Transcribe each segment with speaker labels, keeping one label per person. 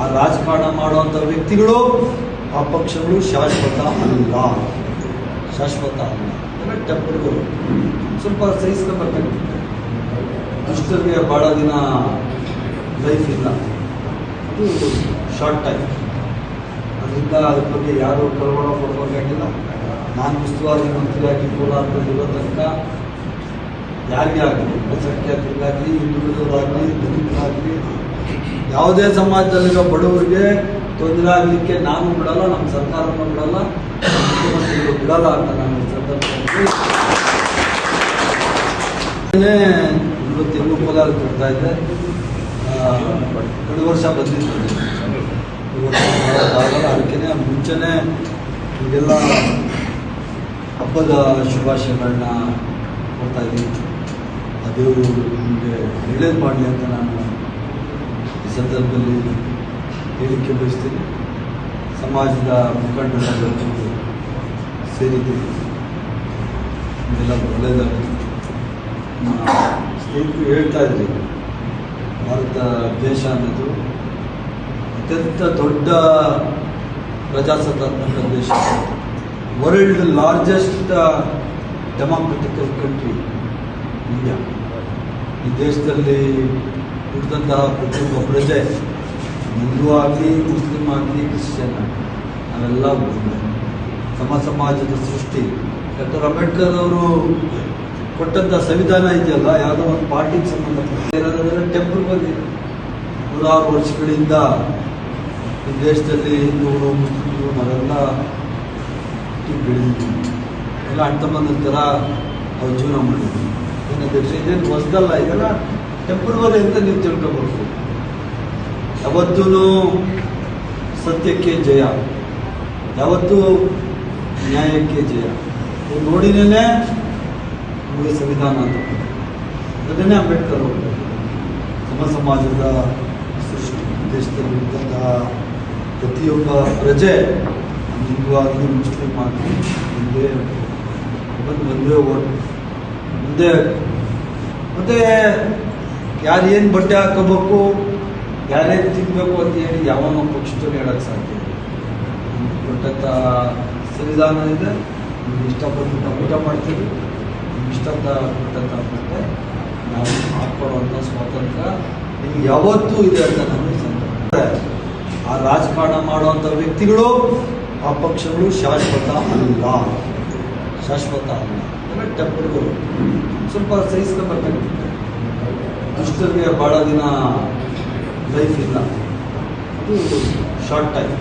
Speaker 1: ಆ ರಾಜಕಾರಣ ಮಾಡುವಂಥ ವ್ಯಕ್ತಿಗಳು, ಆ ಪಕ್ಷಗಳು ಶಾಶ್ವತ ಅಲ್ಲ. ಶಾಶ್ವತ ಅಲ್ಲ. ಎಲ್ಲ ಟೆಂಪರ್ಗಳು ಸ್ವಲ್ಪ ಸಹಿಸ್ಕೊಂಡ್ಬರ್ಬೇಕಾಗುತ್ತೆ ದುಷ್ಟರಿಗೆ ಭಾಳ ದಿನ ಲೈಫ್ ಇಲ್ಲ. ಅದು ಶಾರ್ಟ್ ಟೈಮ್ ಅದರಿಂದ ಅದ್ರ ಬಗ್ಗೆ ಯಾರು ಕಳವಳ ಕೊಡ್ಬೇಕಾಗಿಲ್ಲ ನಾನು ಉಸ್ತುವಾರಿ ಮಂತ್ರಿಯಾಗಿ ಕೋಲಾರದಲ್ಲಿ ಇರೋ ತನಕ ಯಾರಿಗೇ ಆಗಲಿ? ಅಲ್ಪಸಂಖ್ಯಾತರಿಗಾಗಲಿ ಹಿಂದುಳಿದವರಾಗಲಿ, ದಲಿತರಾಗಲಿ ಯಾವುದೇ ಸಮಾಜದಲ್ಲಿರೋ ಬಡವರಿಗೆ ತೊಂದರೆ ಆಗಲಿಕ್ಕೆ ನಾನು ಬಿಡಲ್ಲ, ನಮ್ಮ ಸರ್ಕಾರನೂ ಬಿಡಲ್ಲ, ಮುಖ್ಯಮಂತ್ರಿಗಳು ಬಿಡಲ್ಲ ಅಂತ ನಾನು ಸಂದರ್ಭದಲ್ಲಿ ಇವತ್ತು ಕೋಲಾರ ಕೊಡ್ತಾ ಇದ್ದೆ ಎರಡು ವರ್ಷ ಇವತ್ತು ಬರೋಕ್ಕಾಗಲ್ಲ ಅದಕ್ಕೆ ಮುಂಚೆನೇ ಈಗೆಲ್ಲ ಹಬ್ಬದ ಶುಭಾಶಯಗಳನ್ನ ಕೊಡ್ತಾ ಇದ್ದೀನಿ. ಅದು ನಿಮಗೆ ಒಳ್ಳೇದು ಮಾಡಲಿ ಅಂತ ನಾನು ಸಂದರ್ಭದಲ್ಲಿ ಹೇಳಿಕೆ ಬಯಸ್ತೇನೆ. ಸಮಾಜದ ಮುಖಂಡರೆಲ್ಲರೂ ಸೇರಿದ್ದೇನೆ ಇದೆಲ್ಲ ಒಳ್ಳೆಯದಾಗಲಿ. ಸ್ನೇಹಿತರು ಹೇಳ್ತಾ ಇದ್ರಿ, ಭಾರತ ದೇಶ ಅನ್ನೋದು ಅತ್ಯಂತ ದೊಡ್ಡ ಪ್ರಜಾಸತ್ತಾತ್ಮಕ ದೇಶ. World largest democratical country India ಈ ದೇಶದಲ್ಲಿ ಹುಟ್ಟಿದಂತಹ ಪ್ರತಿಯೊಬ್ಬ ಪ್ರಜೆ ಹಿಂದೂ ಆಗಲಿ ಮುಸ್ಲಿಂ ಆಗಲಿ ಕ್ರಿಶ್ಚಿಯನ್ ಆಗಲಿ ನಾವೆಲ್ಲ ಒಂದೇ ಸಮ ಸಮಾಜದ ಸೃಷ್ಟಿ. ಡಾಕ್ಟರ್ ಅಂಬೇಡ್ಕರ್ ಅವರು ಕೊಟ್ಟಂಥ ಸಂವಿಧಾನ ಇದೆಯಲ್ಲ, ಯಾವುದೋ ಒಂದು ಪಾರ್ಟಿಗೆ ಸಂಬಂಧಪಟ್ಟ ಟೆಂಪಲ್ ಬಗ್ಗೆ ನೂರಾರು ವರ್ಷಗಳಿಂದ ಈ ದೇಶದಲ್ಲಿ ಹಿಂದೂಗಳು, ಮುಸ್ಲಿಮರು, ನಾವೆಲ್ಲ ಬೆಳೆದಿದ್ದೀವಿ. ಎಲ್ಲ ಅಣ್ಣ ಥರ ಅವ್ರು ಜೀವನ ಮಾಡಿದ್ವಿ ಇದೇನು ಹೊಸದಲ್ಲ, ಇದೆಲ್ಲ ಟೆಂಪರವರಿ ಅಂತ ನೀವು ತಿಳ್ಕೊಬೇಕು ಯಾವತ್ತೂ ಸತ್ಯಕ್ಕೆ ಜಯ, ಯಾವತ್ತೂ ನ್ಯಾಯಕ್ಕೆ ಜಯ. ನೋಡಿನೇ ನಮಗೆ ಸಂವಿಧಾನ ಅಂತ. ಅದನ್ನೇ ಅಂಬೇಡ್ಕರ್ ಸಮ ಸಮಾಜದ ಸೃಷ್ಟಿ ದೇಶದಲ್ಲಿರ್ತಕ್ಕಂತಹ ಪ್ರತಿಯೊಬ್ಬ ಪ್ರಜೆ ಹಿಂದೂ ಆಗಲಿ ಮುಸ್ಲಿಂ ಆಗಲಿ ಒಂದೇ ಬಂದು ಒಂದೇ ಓಟ್, ಮುಂದೆ, ಮತ್ತೆ ಯಾರು ಏನು ಬಟ್ಟೆ ಹಾಕೋಬೇಕು ಯಾರೇನು ತಿನ್ನಬೇಕು ಅಂತ ಹೇಳಿ ಯಾವನೋ ಪಕ್ಷದಲ್ಲಿ ಹೇಳಕ್ಕೆ ಸಾಧ್ಯ ಕೊಟ್ಟಂತ ನಮ್ಗೆ ಸಂವಿಧಾನ ಇದೆ ನಿಮ್ಗೆ ಇಷ್ಟಪಟ್ಟು ನಾವು ಊಟ ಮಾಡ್ತೀವಿ. ನಿಮ್ಗೆ ಇಷ್ಟಪಟ್ಟಂಥ ಬಟ್ಟೆ ನಾವು ಹಾಕ್ಕೊಳ್ಳುವಂಥ ಸ್ವಾತಂತ್ರ್ಯ ನಿಮ್ಗೆ ಯಾವತ್ತೂ ಇದೆ ಅಂತ ನಾನು ಸಂತೋಷ. ಆ ರಾಜಕಾರಣ ಮಾಡುವಂಥ ವ್ಯಕ್ತಿಗಳು, ಆ ಪಕ್ಷಗಳು ಶಾಶ್ವತ ಅಲ್ಲ. ಶಾಶ್ವತ ಅಲ್ಲ. ಟೆಂಪಲ್ಗಳು. ಸ್ವಲ್ಪ ಸಹಿಸ್ಕೊಂಡ್ಬರ್ಬೇಕಾಗುತ್ತೆ ದುಷ್ಟರಿಗೆ ಭಾಳ ದಿನ ಲೈಫ್ ಇಲ್ಲ. ಅದು ಶಾರ್ಟ್ ಟೈಮ್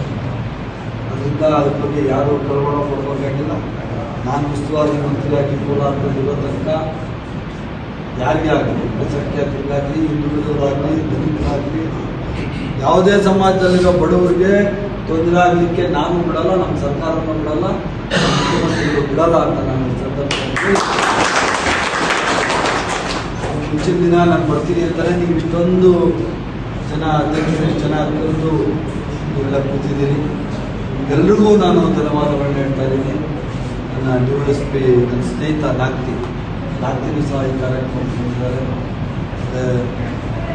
Speaker 1: ಅದರಿಂದ ಅದ್ರ ಬಗ್ಗೆ ಯಾರು ಕಳವಳ ಕೊಡ್ಬೇಕಾಗಿಲ್ಲ. ನಾನು ಉಸ್ತುವಾರಿ ಮಂತ್ರಿಯಾಗಿ ಕೋಲಾರದಲ್ಲಿ ಇರೋ ತನಕ ಯಾರಿಗೇ ಆಗಲಿ ಅಲ್ಪಸಂಖ್ಯಾತರಿಗಾಗಲಿ ಹಿಂದುಳಿದವರಾಗಲಿ, ದಲಿತರಾಗಲಿ, ಯಾವುದೇ ಸಮಾಜದಲ್ಲಿರೋ ಬಡವರಿಗೆ ತೊಂದರೆ ಆಗಲಿಕ್ಕೆ ನಾನು ಬಿಡಲ್ಲ, ನಮ್ಮ ಸರ್ಕಾರವನ್ನು ಬಿಡಲ್ಲ, ಮುಖ್ಯಮಂತ್ರಿಗಳು ಬಿಡಲ್ಲ ಅಂತ ನಾನು ಸಂದರ್ಭದಲ್ಲಿ ಮುಂಚಿನ ದಿನ ನಾನು ಬರ್ತೀನಿ ಅಂತಾರೆ, ನೀವು ಇಷ್ಟೊಂದು ಜನ, ಅಧ್ಯಕ್ಷರು ಜನ ಅಂತಂದು ನೀವೆಲ್ಲ ಕೂತಿದ್ದೀರಿ. ಎಲ್ರಿಗೂ ನಾನು ಧನ್ಯವಾದಗಳನ್ನ ಹೇಳ್ತಾ ಇದ್ದೀನಿ. ನನ್ನ ಡಿ ಎಸ್ ಪಿ ನನ್ನ ಸ್ನೇಹಿತ ನಾಗ್ತಿ, ನಾಗ್ತಿನೂ ಸಹ ಈ ಕಾರ್ಯಕ್ರಮಕ್ಕೆ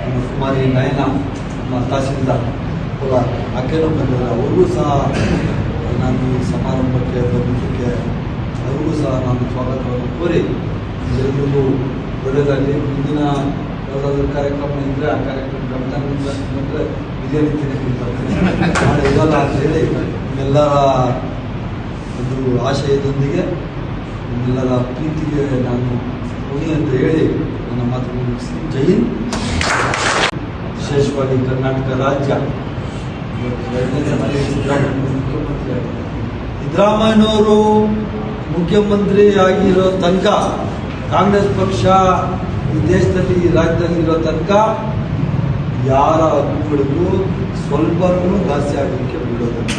Speaker 1: ನಮ್ಮ ಕುಮಾರಿ ನಯನ, ನಮ್ಮ ತಹಸೀಲ್ದಾರ್ ಕೂಡ ಆಕೆನೂ ಬಂದಿದ್ದಾರೆ. ಅವ್ರಿಗೂ ಸಹ ನಾನು ಈ ಸಮಾರಂಭಕ್ಕೆ ಬಂದಿದ್ದಕ್ಕೆ ಅವ್ರಿಗೂ ಸಹ ನಾನು ಸ್ವಾಗತವನ್ನು ಕೋರಿ ಎಲ್ಲರಿಗೂ ಒಳ್ಳೆಯದಾಗಲಿ ಮುಂದಿನ ಯಾವುದಾದ್ರೂ ಕಾರ್ಯಕ್ರಮ ಇದ್ದರೆ ಆ ಕಾರ್ಯಕ್ರಮ ರಂಜಾನ್ ಬಂದರೆ ಇದೇ ರೀತಿ ಬರ್ತೀನಿ ನಾಳೆ ಅಂತ ಹೇಳಿ ನಿಮ್ಮೆಲ್ಲರ ಒಂದು ಆಶಯದೊಂದಿಗೆ ನಿಮ್ಮೆಲ್ಲರ ಪ್ರೀತಿಗೆ ನಾನು ಋಣಿ ಅಂತ ಹೇಳಿ ನನ್ನ ಮಾತು ಮುಗಿಸಿ ಜೈ ಹಿಂದ್. ವಿಶೇಷವಾಗಿ ಕರ್ನಾಟಕ ರಾಜ್ಯ. ಸಿದ್ದರಾಮಯ್ಯನವರು ಮುಖ್ಯಮಂತ್ರಿ ಆಗಿರೋ ತನಕ ಕಾಂಗ್ರೆಸ್ ಪಕ್ಷ ಈ ದೇಶದಲ್ಲಿ ರಾಜ್ಯದಲ್ಲಿ ಇರೋ ತನಕ ಯಾರ ಹಕ್ಕುಗಳಿಗೂ ಸ್ವಲ್ಪನೂ ಜಾಸ್ತಿ ಆಗಲಿಕ್ಕೆ ಬಿಡೋದನ್ನು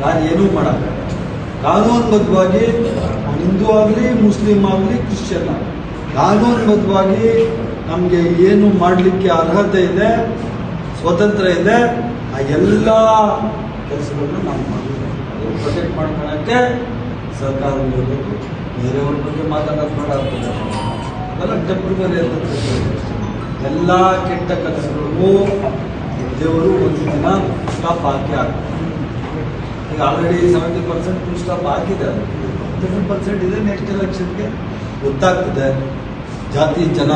Speaker 1: ನಾನು ಏನೂ ಮಾಡೋಕ್ಕಾಗಲ್ಲ ಕಾನೂನುಬದ್ಧವಾಗಿ ಹಿಂದೂ ಆಗಲಿ, ಮುಸ್ಲಿಂ ಆಗಲಿ, ಕ್ರಿಶ್ಚಿಯನ್ ಆಗಲಿ. ಕಾನೂನುಬದ್ಧವಾಗಿ ನಮಗೆ ಏನು ಮಾಡಲಿಕ್ಕೆ ಅರ್ಹತೆ ಇದೆ ಸ್ವತಂತ್ರ ಇದೆ, ಆ ಎಲ್ಲ ಕೆಲಸಗಳನ್ನು ನಾವು ಅದು ಪ್ರೊಟೆಕ್ಟ್ ಮಾಡ್ಕೊಳ್ಳೋಕ್ಕೆ ಸರ್ಕಾರ ಇರಬೇಕು. ಬೇರೆಯವ್ರ ಬಗ್ಗೆ ಮಾತಾಡೋದು ಬೇಡ ಆಗ್ತದೆ ಅದೆಲ್ಲ ಟೆಂಪ್ರವರಿ ಅಂತ ಎಲ್ಲ ಕೆಟ್ಟ ಕೆಲಸಗಳಿಗೂ ದೇವರು ಒಂದು ದಿನ ಸ್ಟಾಪ್ ಹಾಕಿ ಆಗ್ತದೆ ಈಗ already seventy percent full stop ಹಾಕಿದೆ ಅದು. ಪರ್ಸೆಂಟ್ ಇದೆ ನೆಕ್ಸ್ಟ್ ಎಲೆಕ್ಷನ್ಗೆ ಗೊತ್ತಾಗ್ತದೆ. ಜಾತಿ ಜನ